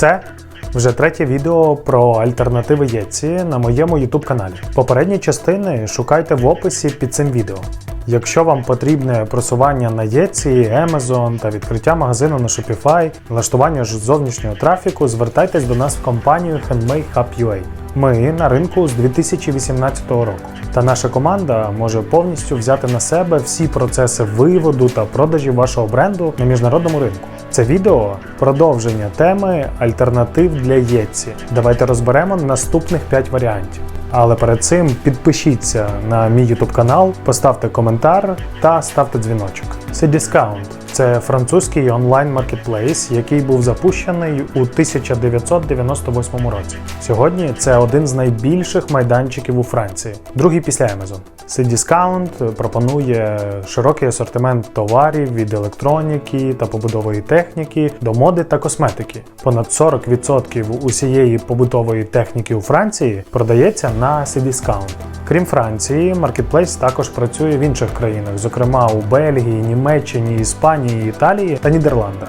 Це вже третє відео про альтернативи ЄЦІ на моєму YouTube каналі. Попередні частини шукайте в описі під цим відео. Якщо вам потрібне просування на Єці, Amazon та відкриття магазину на Shopify, влаштування ж зовнішнього трафіку, звертайтесь до нас в компанію Handmade Hub UA. Ми на ринку з 2018 року, та наша команда може повністю взяти на себе всі процеси виводу та продажі вашого бренду на міжнародному ринку. Це відео продовження теми альтернатив для Єтсі. Давайте розберемо наступних 5 варіантів. Але перед цим підпишіться на мій YouTube канал, поставте коментар та ставте дзвіночок. Cdiscount – це французький онлайн маркетплейс, який був запущений у 1998 році. Сьогодні це один з найбільших майданчиків у Франції, другий після Amazon. Cdiscount пропонує широкий асортимент товарів від електроніки та побутової техніки до моди та косметики. Понад 40% усієї побутової техніки у Франції продається на Cdiscount. Крім Франції, маркетплейс також працює в інших країнах, зокрема у Бельгії, Німеччині, Іспанії, Італії та Нідерландах.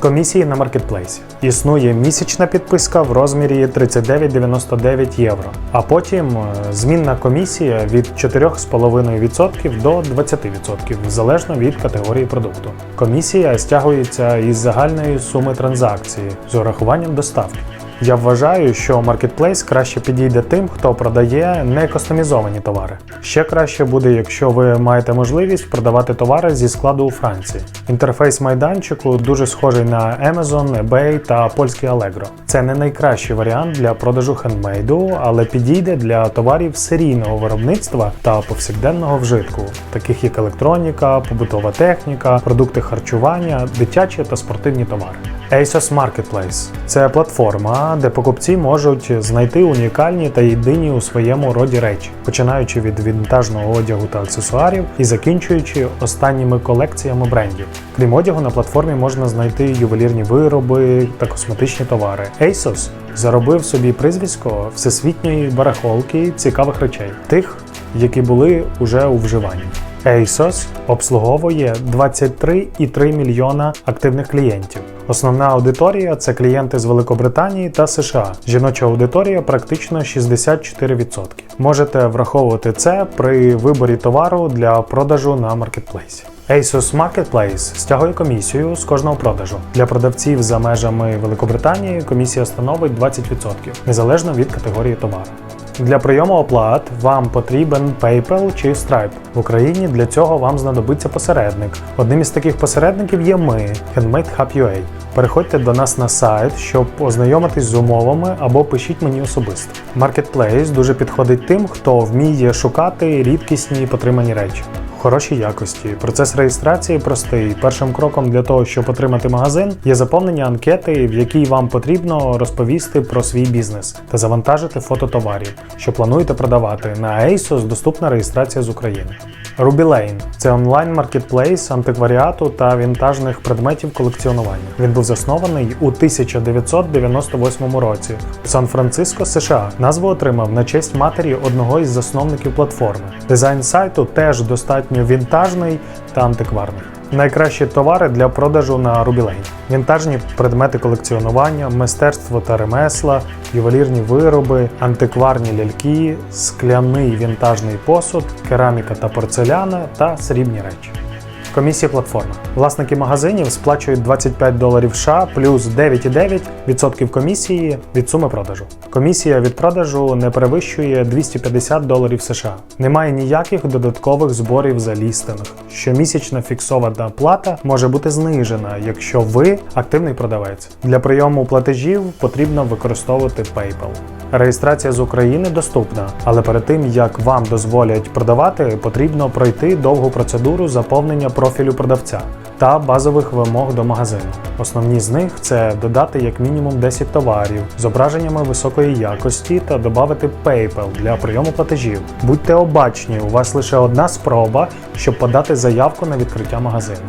Комісії на маркетплейсі. Існує місячна підписка в розмірі 39,99 євро, а потім е, змінна комісія від 4,5% до 20%, залежно від категорії продукту. Комісія стягується із загальної суми транзакції з урахуванням доставки. Я вважаю, що маркетплейс краще підійде тим, хто продає не кастомізовані товари. Ще краще буде, якщо ви маєте можливість продавати товари зі складу у Франції. Інтерфейс майданчику дуже схожий на Amazon, eBay та польський Allegro. Це не найкращий варіант для продажу хендмейду, але підійде для товарів серійного виробництва та повсякденного вжитку, таких як електроніка, побутова техніка, продукти харчування, дитячі та спортивні товари. ASOS Marketplace – це платформа, де покупці можуть знайти унікальні та єдині у своєму роді речі, починаючи від вінтажного одягу та аксесуарів і закінчуючи останніми колекціями брендів. Крім одягу, на платформі можна знайти ювелірні вироби та косметичні товари. ASOS заробив собі прізвисько всесвітньої барахолки цікавих речей, тих, які були уже у вживанні. ASOS обслуговує 23,3 мільйона активних клієнтів. Основна аудиторія це клієнти з Великобританії та США. Жіноча аудиторія практично 64%. Можете враховувати це при виборі товару для продажу на маркетплейсі. ASOS Marketplace стягує комісію з кожного продажу. Для продавців за межами Великобританії комісія становить 20%, незалежно від категорії товару. Для прийому оплат вам потрібен PayPal чи Stripe. В Україні для цього вам знадобиться посередник. Одним із таких посередників є ми, Handmade Hub. Переходьте до нас на сайт, щоб ознайомитись з умовами або пишіть мені особисто. Marketplace дуже підходить тим, хто вміє шукати рідкісні потримані речі. Хорошій якості. Процес реєстрації простий. Першим кроком для того, щоб отримати магазин, є заповнення анкети, в якій вам потрібно розповісти про свій бізнес та завантажити фото товарів, що плануєте продавати. На ASOS доступна реєстрація з України. Ruby – це онлайн-маркетплейс антикваріату та вінтажних предметів колекціонування. Він був заснований у 1998 році в Сан-Франциско, США. Назву отримав на честь матері одного із засновників платформи. Дизайн сайту теж достатньо вінтажний та антикварний. Найкращі товари для продажу на Ruby Вінтажні предмети колекціонування, мистецтво та ремесла, ювелірні вироби, антикварні ляльки, скляний вінтажний посуд, кераміка та порцеляна та срібні речі. Комісія платформи. Власники магазинів сплачують 25 доларів США плюс 9,9% комісії від суми продажу. Комісія від продажу не перевищує 250 доларів США. Немає ніяких додаткових зборів за лістинг. Щомісячна фіксована плата може бути знижена, якщо ви активний продавець. Для прийому платежів потрібно використовувати PayPal. Реєстрація з України доступна, але перед тим як вам дозволять продавати, потрібно пройти довгу процедуру заповнення профілю продавця та базових вимог до магазину. Основні з них це додати як мінімум 10 товарів зображеннями високої якості та додати PayPal для прийому платежів. Будьте обачні, у вас лише одна спроба, щоб подати заявку на відкриття магазину.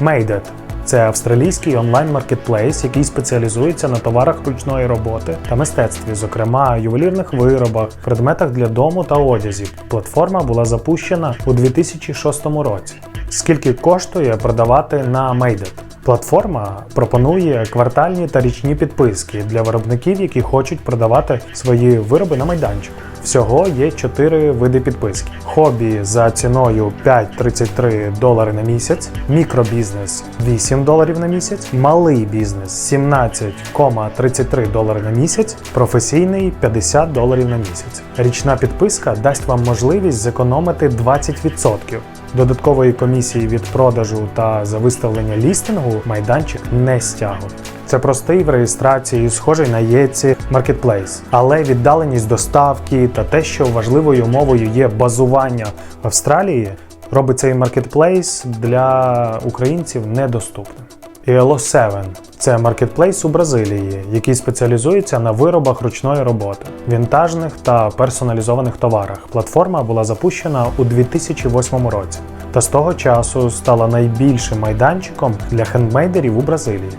Made це австралійський онлайн-маркетплейс, який спеціалізується на товарах ручної роботи та мистецтві, зокрема ювелірних виробах, предметах для дому та одязі. Платформа була запущена у 2006 році. Скільки коштує продавати на It? Платформа пропонує квартальні та річні підписки для виробників, які хочуть продавати свої вироби на майданчику. Всього є чотири види підписки: хобі за ціною 5,33 долари на місяць, мікробізнес 8 доларів на місяць, малий бізнес 17,33 долари на місяць, професійний 50 доларів на місяць. Річна підписка дасть вам можливість зекономити 20%. Додаткової комісії від продажу та за виставлення лістингу майданчик не стягує. Це простий в реєстрації, схожий на Єці Marketplace. Але віддаленість доставки та те, що важливою умовою є базування в Австралії, робить цей маркетплейс для українців недоступним. ELO 7 – це маркетплейс у Бразилії, який спеціалізується на виробах ручної роботи, вінтажних та персоналізованих товарах. Платформа була запущена у 2008 році та з того часу стала найбільшим майданчиком для хендмейдерів у Бразилії.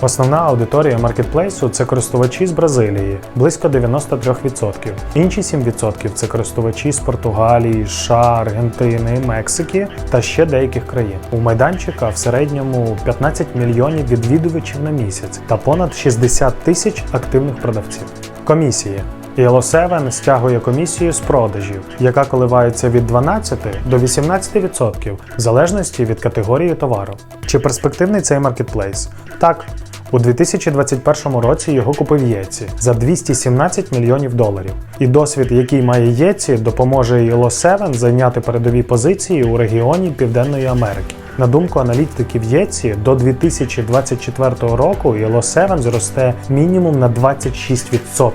Основна аудиторія маркетплейсу це користувачі з Бразилії, близько 93%. Інші 7% це користувачі з Португалії, США, Аргентини, Мексики та ще деяких країн. У майданчика в середньому 15 мільйонів відвідувачів на місяць та понад 60 тисяч активних продавців. Комісії. Yellow7 стягує комісію з продажів, яка коливається від 12 до 18% в залежності від категорії товару. Чи перспективний цей маркетплейс? Так. У 2021 році його купив Єці за 217 мільйонів доларів. І досвід, який має Єці, допоможе Yellow7 зайняти передові позиції у регіоні Південної Америки. На думку аналітиків Єці, до 2024 року Yellow7 зросте мінімум на 26%.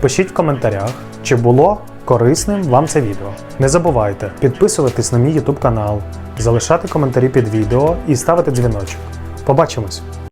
Пишіть в коментарях, чи було корисним вам це відео. Не забувайте підписуватись на мій YouTube канал, залишати коментарі під відео і ставити дзвіночок. Побачимось!